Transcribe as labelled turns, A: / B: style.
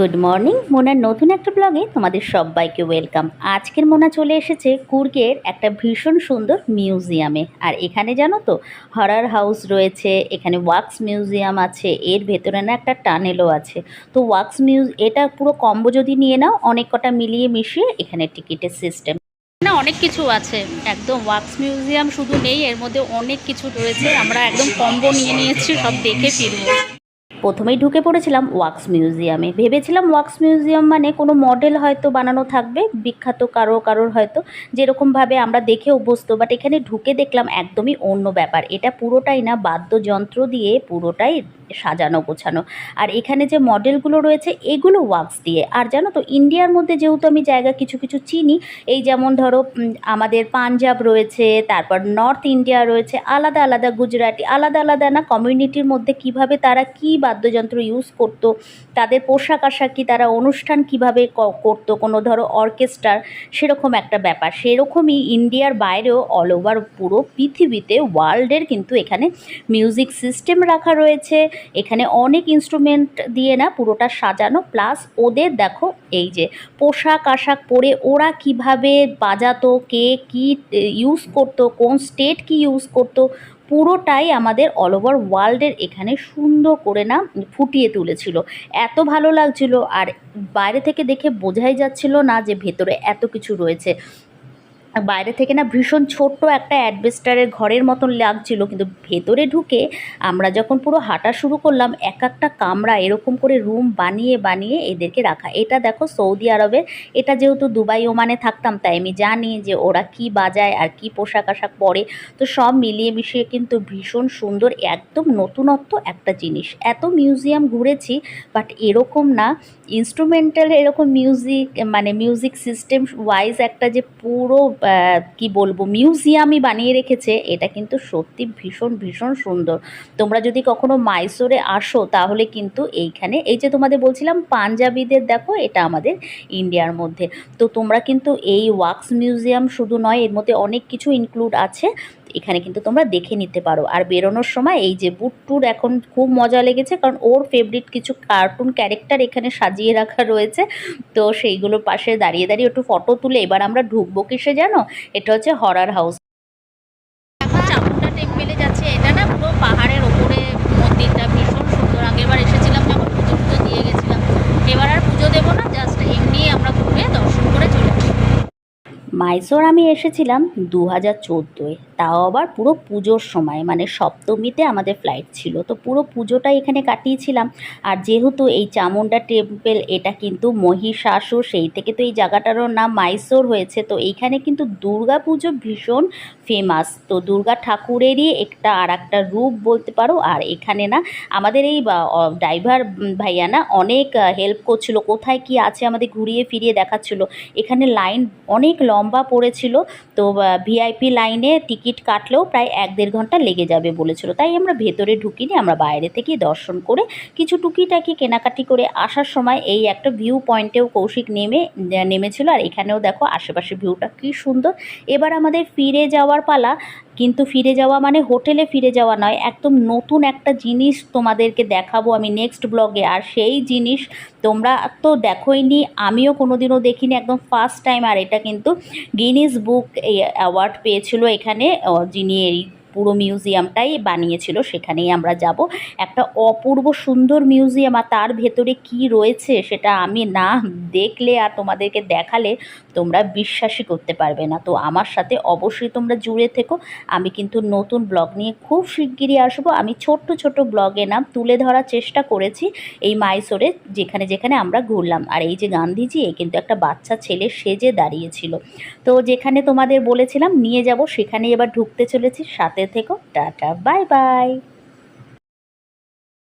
A: Good morning. মোনার নতুন একটা ব্লগে তোমাদের সবাইকে ওয়েলকাম। আজকের মোনা চলে এসেছে কুর্গের একটা ভীষণ সুন্দর মিউজিয়ামে। আর এখানে জানো তো হরার হাউস রয়েছে, এখানে ওয়াক্স মিউজিয়াম আছে, এর ভেতরে না একটা টানেলও আছে। তো ওয়াক্স মিউজ এটা পুরো কম্বো যদি নিয়ে নাও, অনেক কটা মিলিয়ে মিশিয়ে এখানে টিকিটের সিস্টেম না, অনেক কিছু আছে। একদম ওয়াক্স মিউজিয়াম শুধু নেই, এর মধ্যে অনেক কিছু রয়েছে। আমরা একদম কম্বো নিয়ে নিয়েছি, সব দেখে ফিরবো। প্রথমেই ঢুকে পড়েছিলাম ওয়াক্স মিউজিয়ামে। ভেবেছিলাম ওয়াক্স মিউজিয়াম মানে কোনো মডেল হয়তো বানানো থাকবে, বিখ্যাত কারও কারোর হয়তো যেরকমভাবে আমরা দেখে অভ্যস্ত বাট এখানে ঢুকে দেখলাম একদমই অন্য ব্যাপার। এটা পুরোটাই না, বাদ্যযন্ত্র দিয়ে পুরোটাই সাজানো গোছানো। আর এখানে যে মডেলগুলো রয়েছে, এগুলো ওয়াক্স দিয়ে। আর জানো তো, ইন্ডিয়ার মধ্যে যেহেতু আমি জায়গা কিছু কিছু চিনি, এই যেমন ধরো আমাদের পাঞ্জাব রয়েছে, তারপর নর্থ ইন্ডিয়া রয়েছে, আলাদা আলাদা গুজরাটি, আলাদা আলাদা না কমিউনিটির মধ্যে কীভাবে তারা কী বাদ্যযন্ত্র ইউজ করতো। তাদের পোশাক আশাক কি তারা অনুষ্ঠান কীভাবে করতো? কোনো ধরো অর্কেস্ট্রার সেরকম একটা ব্যাপার। সেরকমই ইন্ডিয়ার বাইরেও অল ওভার পুরো পৃথিবীতে ওয়ার্ল্ডের কিন্তু এখানে মিউজিক সিস্টেম রাখা রয়েছে। এখানে অনেক ইনস্ট্রুমেন্ট দিয়ে না পুরোটা সাজানো। প্লাস ওদের দেখো এই যে পোশাক আশাক পরে ওরা কীভাবে বাজাতো, কে কী ইউজ করতো, কোন স্টেট কি ইউজ করতো পুরোটাই আমাদের অল ওভার ওয়ার্ল্ডের এখানে সুন্দর করে না ফুটিয়ে তুলেছিল। এত ভালো লাগছিল আর বাইরে থেকে দেখে বোঝাই যাচ্ছিল না যে ভেতরে এত কিছু রয়েছে। বাইরে থেকে না ভীষণ ছোট্ট একটা অ্যাডভেস্টারের ঘরের মতন লাগছিল, কিন্তু ভেতরে ঢুকে আমরা যখন পুরো হাঁটা শুরু করলাম, এক একটা কামরা এরকম করে রুম বানিয়ে বানিয়ে এদেরকে রাখা। এটা দেখো সৌদি আরবের এটা যেহেতু দুবাই, ওমানে থাকতাম, তাই আমি জানি যে ওরা কি বাজায় আর কি পোশাক আশাক পরে। তো সব মিলিয়ে মিশিয়ে কিন্তু ভীষণ সুন্দর, একদম নতুনত্ব একটা জিনিস। এত মিউজিয়াম ঘুরেছি, বাট এরকম না ইনস্ট্রুমেন্টাল এরকম মিউজিক মানে মিউজিক সিস্টেম ওয়াইজ একটা যে পুরো কি বলব মিউজিয়ামই বানিয়ে রেখেছে। এটা কিন্তু সত্যি ভীষণ ভীষণ সুন্দর। তোমরা যদি কখনো মাইসোরে আসো, তাহলে কিন্তু এইখানে, এই যে তোমাদের বলছিলাম, পাঞ্জাবিদের দেখো, এটা আমাদের ইন্ডিয়ার মধ্যে। তো তোমরা কিন্তু এই ওয়াক্স মিউজিয়াম শুধু নয়, এর মধ্যে অনেক কিছু ইনক্লুড আছে। এখানে কিন্তু তোমরা দেখে নিতে পারো। আর বেরোনোর সময় এই যে বুটটুর এখন খুব মজা লেগেছে, কারণ ওর ফেভারিট কিছু কার্টুন ক্যারেক্টার এখানে সাজিয়ে রাখা রয়েছে। তো সেইগুলোর পাশে দাঁড়িয়ে দাঁড়িয়ে একটু ফটো তুলে এবার আমরা ঢুকবো কিসে জানো? এটা হচ্ছে হরার হাউস এখন চামুন্ডা টেম্পেলে যাচ্ছে এটা না পুরো পাহাড়ের ওপরে মন্দিরটা ভীষণ সুন্দর আগেরবার এসেছিলাম যখন পুজো পুজো দিয়ে গেছিলাম এবার আর পুজো দেবো না জাস্ট এমনি আমরা ঘুরে দর্শন করে চলে আসব মাইসোর আমি এসেছিলাম দু হাজার চোদ্দোয়। তাও আবার পুরো পুজোর সময় মানে সপ্তমীতে আমাদের ফ্লাইট ছিল। তো পুরো পুজোটা এখানে কাটিয়েছিলাম। আর যেহেতু এই চামুন্ডা টেম্পল এটা কিন্তু মহিষাসুর, সেই থেকে তো এই জায়গাটারও নাম মাইসোর হয়েছে। তো এইখানে কিন্তু দুর্গা পুজো ভীষণ ফেমাস তো দুর্গা ঠাকুরেরই একটা আর একটা রূপ বলতে পারো। আর এখানে না, আমাদের এই ড্রাইভার ভাইয়া না অনেক হেল্প করছিল। কোথায় কি আছে আমাদের ঘুরিয়ে ফিরিয়ে দেখাচ্ছিল। এখানে লাইন অনেক লম্বা পড়েছিল, তো ভিআইপি লাইনে টিকিট কাটলেও প্রায় এক দেড় ঘণ্টা লেগে যাবে বলেছিল। তাই আমরা ভেতরে ঢুকিনি, আমরা বাইরে থেকেই দর্শন করে কিছু টুকিটাকি কেনাকাটি করে আসার সময় এই একটা ভিউ পয়েন্টেও কৌশিক নেমে নেমেছিল। আর এখানেও দেখো আশেপাশে ভিউটা কী সুন্দর। এবার আমাদের ফিরে যাওয়ার পালা, কিন্তু ফিরে যাওয়া মানে হোটেলে ফিরে যাওয়া নয়, একদম নতুন একটা জিনিস তোমাদেরকে দেখাবো আমি নেক্সট ব্লগে আর সেই জিনিস তোমরা তো দেখোইনি, আমিও কোনোদিনও দেখিনি, একদম ফার্স্ট টাইম আর এটা কিন্তু গিনিস বুক অ্যাওয়ার্ড পেয়েছিল এখানে যিনি এই পুরো মিউজিয়ামটাই বানিয়েছিল, সেখানেই আমরা যাব। একটা অপূর্ব সুন্দর মিউজিয়াম, আর তার ভেতরে কি রয়েছে সেটা আমি না দেখলে আর তোমাদেরকে দেখালে তোমরা বিশ্বাসই করতে পারবে না। তো আমার সাথে অবশ্যই তোমরা জুড়ে থেকো। আমি কিন্তু নতুন ব্লগ নিয়ে খুব শিগগিরই আসব। আমি ছোট্ট ছোট ব্লগে নাম তুলে ধরার চেষ্টা করেছি এই মাইসোরে, যেখানে যেখানে আমরা ঘুরলাম। আর এই যে গান্ধীজি, এ কিন্তু একটা বাচ্চা ছেলে, সেজে দাঁড়িয়েছিল। তো যেখানে তোমাদের বলেছিলাম, নিয়ে যাব সেখানে এবার ঢুকতে চলেছি। সাথে থেকো টাটা বাই বাই